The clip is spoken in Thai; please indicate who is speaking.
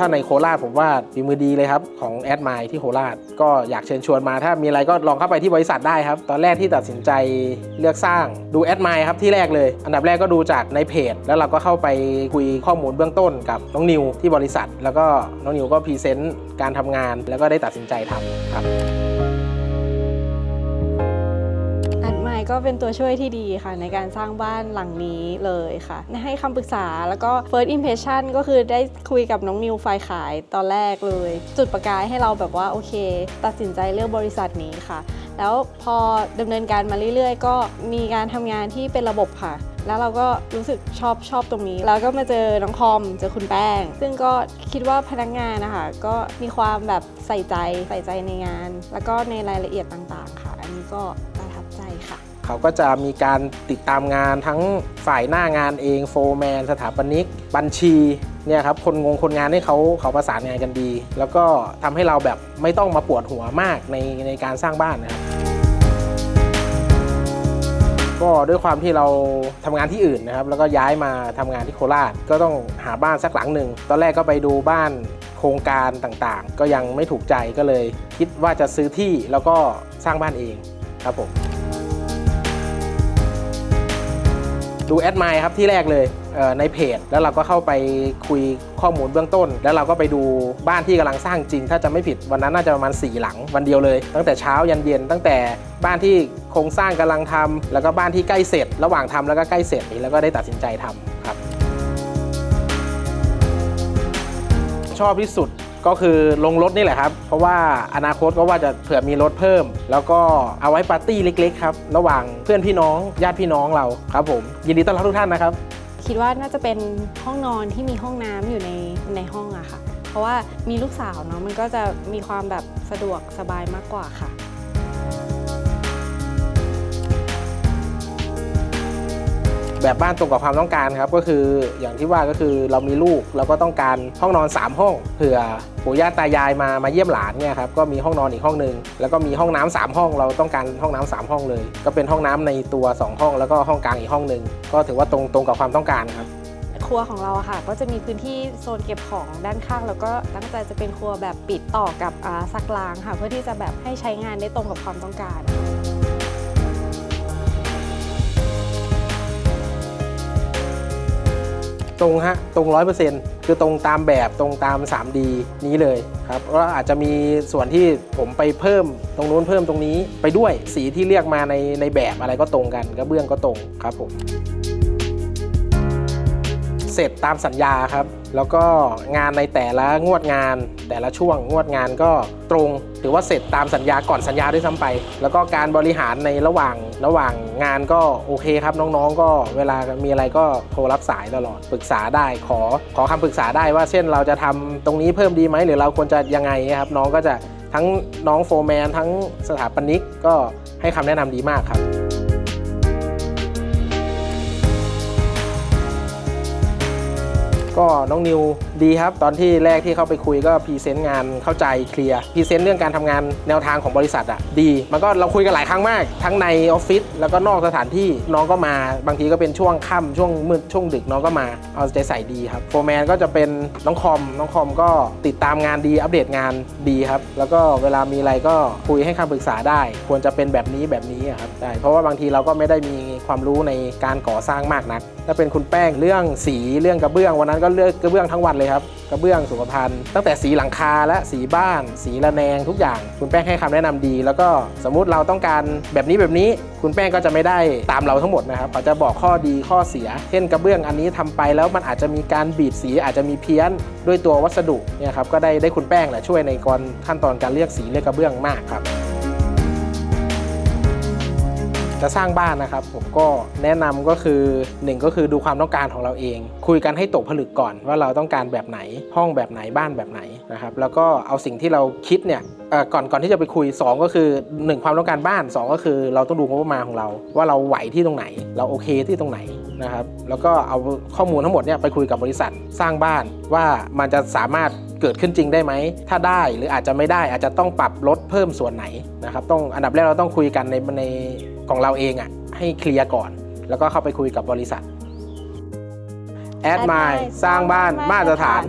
Speaker 1: ถ้าในโคราชผมว่าฝีมือดีเลยครับ ของแอดไมที่โคราช ก็อยากเชิญชวนมา ถ้ามีอะไรก็ลองเข้าไปที่บริษัทได้ครับ ตอนแรกที่ตัดสินใจเลือกสร้างดูแอดไมครับที่แรกเลย อันดับแรกก็ดูจากในเพจ แล้วเราก็เข้าไปคุยข้อมูลเบื้องต้นกับน้องนิวที่บริษัท แล้วก็น้องนิวก็พรีเซนต์การทำงาน แล้วก็ได้ตัดสินใจทำครับ
Speaker 2: ก็เป็นตัวช่วยที่ดีค่ะ ในการสร้างบ้านหลังนี้เลยค่ะ ให้คำปรึกษาแล้วก็ first impression ก็คือได้คุยกับน้องนิวฝ่ายขายตอนแรกเลย จุดประกายให้เราแบบว่าโอเค ตัดสินใจเลือกบริษัทนี้ค่ะ แล้วพอดำเนินการมาเรื่อยๆ ก็มีการทำงานที่เป็นระบบค่ะแล้วเราก็รู้สึกชอบชอบตรงนี้ แล้วก็มาเจอน้องคอมเจอคุณแป้ง ซึ่งก็คิดว่าพนักงานนะคะก็มีความแบบใส่ใจใส่ใจในงาน แล้วก็ในรายละเอียดต่างๆ ค่ะ อันนี้ก็
Speaker 1: เขาก็จะมีการติดตามงานทั้งฝ่ายหน้างานเองโฟร์แมนสถาปนิก บัญชีเนี่ยครับคนงงคนงานให้เขาเขาประสานงานกันดี แล้วก็ทำให้เราแบบไม่ต้องมาปวดหัวมากในในการสร้างบ้านนะครับก็ด้วยความที่เราทำงานที่อื่นนะครับ แล้วก็ย้ายมาทำงานที่โคราช ก็ต้องหาบ้านสักหลังหนึ่ง ตอนแรกก็ไปดูบ้านโครงการต่างๆ ก็ยังไม่ถูกใจก็เลย คิดว่าจะซื้อที่แล้วก็สร้างบ้านเองครับผม ดูแอดไมครับที่แรกเลยในเพจ แล้วเราก็เข้าไปคุยข้อมูลเบื้องต้น แล้วเราก็ไปดูบ้านที่กำลังสร้างจริง ถ้าจะไม่ผิดวันนั้นน่าจะประมาณ 4 หลังวันเดียวเลย ตั้งแต่เช้ายันเย็นตั้งแต่บ้านที่โครงสร้างกำลังทำแล้วก็บ้านที่ใกล้เสร็จ ระหว่างทำแล้วก็ใกล้เสร็จแล้วก็ได้ตัดสินใจทำครับ ชอบที่สุด ก็คือลงรถนี่แหละครับ เพราะว่าอนาคตก็ว่าจะเผื่อมีรถเพิ่ม แล้วก็เอาไว้ปาร์ตี้เล็กๆครับ ระหว่างเพื่อนพี่น้อง ญาติพี่น้องเราครับผม ยินดีต้อนรับทุกท่านนะครับ
Speaker 2: คิดว่าน่าจะเป็นห้องนอนที่มีห้องน้ำอยู่ในในห้องอะค่ะ เพราะว่ามีลูกสาวเนาะมันก็จะมีความแบบสะดวกสบายมากกว่าค่ะ
Speaker 1: แบบบ้านตรงกับความต้องการครับก็คืออย่างที่ว่าก็คือเรามีลูกเราก็ต้องการห้องนอน 3 ห้องเผื่อปู่ย่าตายายมามาเยี่ยมหลานเนี่ยครับก็มีห้องนอนอีกห้องหนึ่งแล้วก็มีห้องน้ำสามห้อง เราต้องการห้องน้ำสามห้องเลย ก็เป็นห้องน้ำในตัว 2 ห้อง แล้วก็ห้องกลางอีกห้องหนึ่งก็ถือว่าตรงตรงกับความต้องการครับ
Speaker 2: ครัวของเราค่ะ ก็จะมีพื้นที่โซนเก็บของด้านข้าง แล้วก็ตั้งใจจะเป็นครัวแบบปิดต่อกับซักล้างค่ะ เพื่อที่จะแบบให้ใช้งานได้ตรงกับความต้องการ
Speaker 1: ตรงฮะตรงร้อยเปอร์เซ็นต์คือตรงตามแบบตรงตาม 3D นี้เลยครับแล้วอาจจะมีส่วนที่ผมไปเพิ่มตรงนู้นเพิ่มตรงนี้ไปด้วยสีที่เรียกมาในในแบบอะไรก็ตรงกันกระเบื้องก็ตรงครับผม ร็จตามสัญญาครับ แล้วก็งานในแต่ละงวดงาน แต่ละช่วงงวดงานก็ตรงถือว่าเสร็จตามสัญญาก่อนสัญญาด้วยซ้ำไป แล้วก็การบริหารในระหว่างระหว่างงานก็โอเคครับน้องๆ ก็เวลามีอะไรก็โทรรับสายตลอดปรึกษาได้ขอขอคำปรึกษาได้ว่าเช่นเราจะทำตรงนี้เพิ่มดีไหมหรือเราควรจะยังไงครับน้องก็จะทั้งน้องโฟร์แมนทั้งสถาปนิกก็ให้คำแนะนำดีมากครับ ก็น้องนิวดีครับ ตอนที่แรกที่เข้าไปคุยก็พรีเซนต์งานเข้าใจเคลียร์พรีเซนต์เรื่องการทำงานแนวทางของบริษัทอะดี มันก็เราคุยกันหลายครั้งมาก ทั้งในออฟฟิศแล้วก็นอกสถานที่น้องก็มา บางทีก็เป็นช่วงค่ำช่วงมืดช่วงดึกน้องก็มาเอาใจใส่ดีครับโฟร์แมนก็จะเป็นน้องคอมน้องคอมก็ติดตามงานดีอัปเดตงานดีครับ แล้วก็เวลามีอะไรก็คุยให้คำปรึกษาได้ ควรจะเป็นแบบนี้แบบนี้ครับใช่เพราะว่าบางทีเราก็ไม่ได้มีความรู้ในการก่อสร้างมากนัก ถ้าเป็นคุณแป้งเรื่องสีเรื่องกระเบื้องวันนั้นก็เลือกกระเบื้องทั้งวันเลยครับกระเบื้องสุขภัณฑ์ตั้งแต่สีหลังคาและสีบ้าน สีระแนงทุกอย่าง คุณแป้งให้คำแนะนำดี แล้วก็สมมุติเราต้องการแบบนี้แบบนี้ คุณแป้งก็จะไม่ได้ตามเราทั้งหมดนะครับเขาจะบอกข้อดีข้อเสีย เช่นกระเบื้องอันนี้ทำไปแล้วมันอาจจะมีการบีดสีอาจจะมีเพี้ยนด้วยตัววัสดุเนี่ยครับก็ได้ได้คุณแป้งแหละช่วยในกรขั้นตอนการเลือกสีเลือกกระเบื้องมากครับ จะสร้างบ้านนะครับ ผมก็แนะนำก็คือหนึ่งก็คือดูความต้องการของเราเอง คุยกันให้ตกผลึกก่อนว่าเราต้องการแบบไหนห้องแบบไหนบ้านแบบไหนนะครับแล้วก็เอาสิ่งที่เราคิดเนี่ยก่อนก่อนที่จะไปคุย 2 ก็คือ 1 ความต้องการบ้าน 2 ก็คือเราต้องดูงบประมาณของเรา ว่าเราไหวที่ตรงไหน เราโอเคที่ตรงไหนนะครับแล้วก็เอาข้อมูลทั้งหมดเนี่ยไปคุยกับบริษัทสร้างบ้านว่ามันจะสามารถเกิดขึ้นจริงได้ไหม ถ้าได้หรืออาจจะไม่ได้อาจจะต้องปรับลดเพิ่มส่วนไหนนะครับต้องอันดับแรกเราต้องคุยกันในใน ของเราเองอะ่ะให้เคลียร์ก่อน แล้วก็เข้าไปคุยกับบริษัทแอดไมล์สร้างบ้านมาตรฐาน